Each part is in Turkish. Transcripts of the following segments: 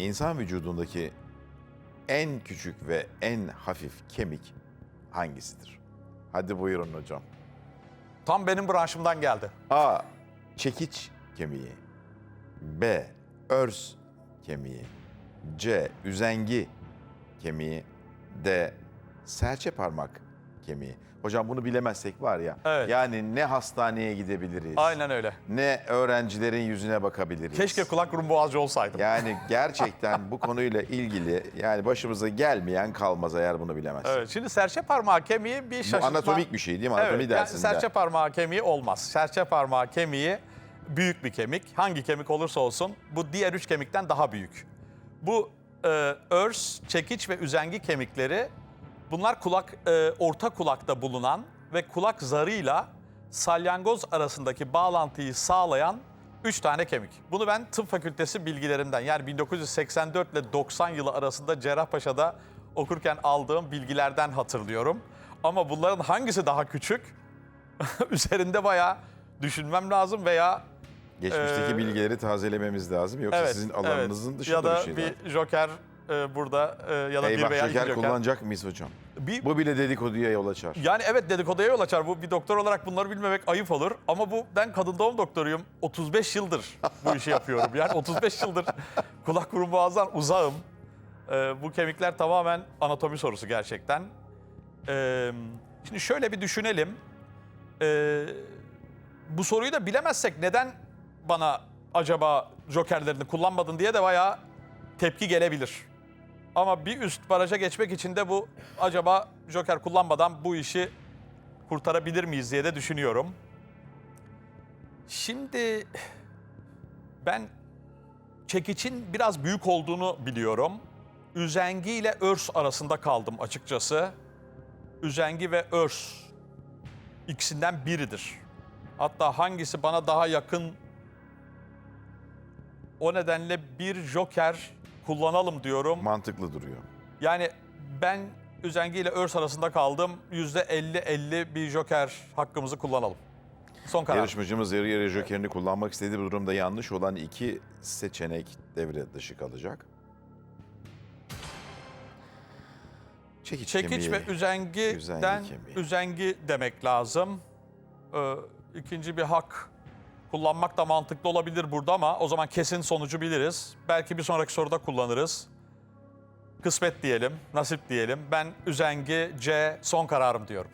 İnsan vücudundaki en küçük ve en hafif kemik hangisidir? Hadi buyurun hocam. Tam benim branşımdan geldi. A. Çekiç kemiği. B. Örs kemiği. C. Üzengi kemiği. D. Serçe parmak kemiği. Hocam bunu bilemezsek var ya. Evet. Yani ne hastaneye gidebiliriz. Aynen öyle. Ne öğrencilerin yüzüne bakabiliriz. Keşke kulak burun boğazcı olsaydım. Yani gerçekten bu konuyla ilgili yani başımıza gelmeyen kalmaz eğer bunu bilemezsek. Evet, şimdi serçe parmağı kemiği bir Bu şaşırtma. anatomik bir şey değil mi? Anatomi Evet, yani serçe parmağı kemiği olmaz. Serçe parmağı kemiği büyük bir kemik. Hangi kemik olursa olsun bu diğer üç kemikten daha büyük. Bu e, örs, çekiç ve üzengi kemikleri bunlar kulak e, orta kulakta bulunan ve kulak zarıyla salyangoz arasındaki bağlantıyı sağlayan üç tane kemik. Bunu ben tıp fakültesi bilgilerimden yani 1984 ile 90 yılı arasında Cerrahpaşa'da okurken aldığım bilgilerden hatırlıyorum. Ama bunların hangisi daha küçük? Üzerinde bayağı düşünmem lazım veya Geçmişteki Ee, bilgileri tazelememiz lazım. Yoksa evet, sizin alanınızın evet. dışında ya da bir şey var. bir joker e, burada e, ya da bir Eyvah veya iki şeker joker. kullanacak mıyız hocam? Bir, Bu bile dedikoduya yol açar. yani evet dedikoduya yol açar. Bu bir doktor olarak bunları bilmemek ayıp olur. Ama bu ben kadın doğum doktoruyum. 35 yıldır bu işi yapıyorum. Yani 35 yıldır kulak burun boğazdan uzağım. Ee, bu kemikler tamamen anatomi sorusu gerçekten. Ee, şimdi şöyle bir düşünelim. Ee, bu soruyu da bilemezsek neden bana acaba jokerlerini kullanmadın diye de bayağı tepki gelebilir. Ama bir üst baraja geçmek için de bu acaba joker kullanmadan bu işi kurtarabilir miyiz diye de düşünüyorum. Şimdi ben çekiçin biraz büyük olduğunu biliyorum. Üzengi ile örs arasında kaldım açıkçası. Üzengi ve örs ikisinden biridir. Hatta hangisi bana daha yakın o nedenle bir joker kullanalım diyorum. Mantıklı duruyor. Yani ben Üzengi ile Örs arasında kaldım. Yüzde 50-50 bir joker hakkımızı kullanalım. Son karar. Yarışmacımız yarı yarıya jokerini kullanmak istediği bu durumda yanlış olan iki seçenek devre dışı kalacak. Çekiç, Çekiç kemiği. üzengiden Üzengi üzengi, kemiği. demek lazım. Ee, ikinci bir hak kullanmak da mantıklı olabilir burada ama o zaman kesin sonucu biliriz. Belki bir sonraki soruda kullanırız. Kısmet diyelim, nasip diyelim. Ben üzengi C son kararım diyorum.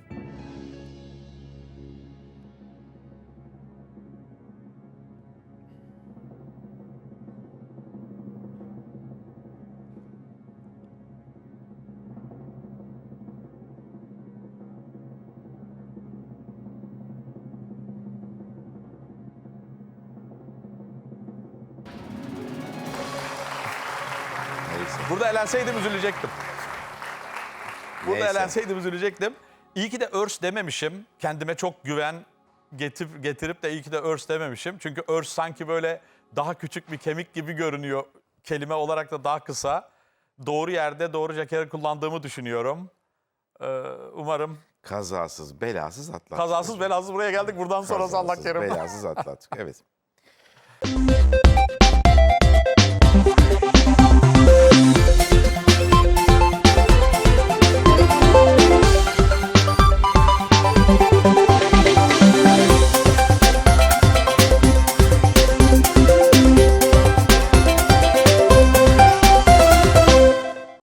Burada elenseydim üzülecektim. Burada Neyse. elenseydim üzülecektim. İyi ki de örs dememişim. Kendime çok güven getir, getirip de iyi ki de örs dememişim. Çünkü örs sanki böyle daha küçük bir kemik gibi görünüyor. Kelime olarak da daha kısa. Doğru yerde doğru jokeri kullandığımı düşünüyorum. Ee, umarım Kazasız, belasız atlattık. kazasız belasız buraya geldik. Buradan sonrası Allah Kazasız, kerim. belasız atlattık. Evet.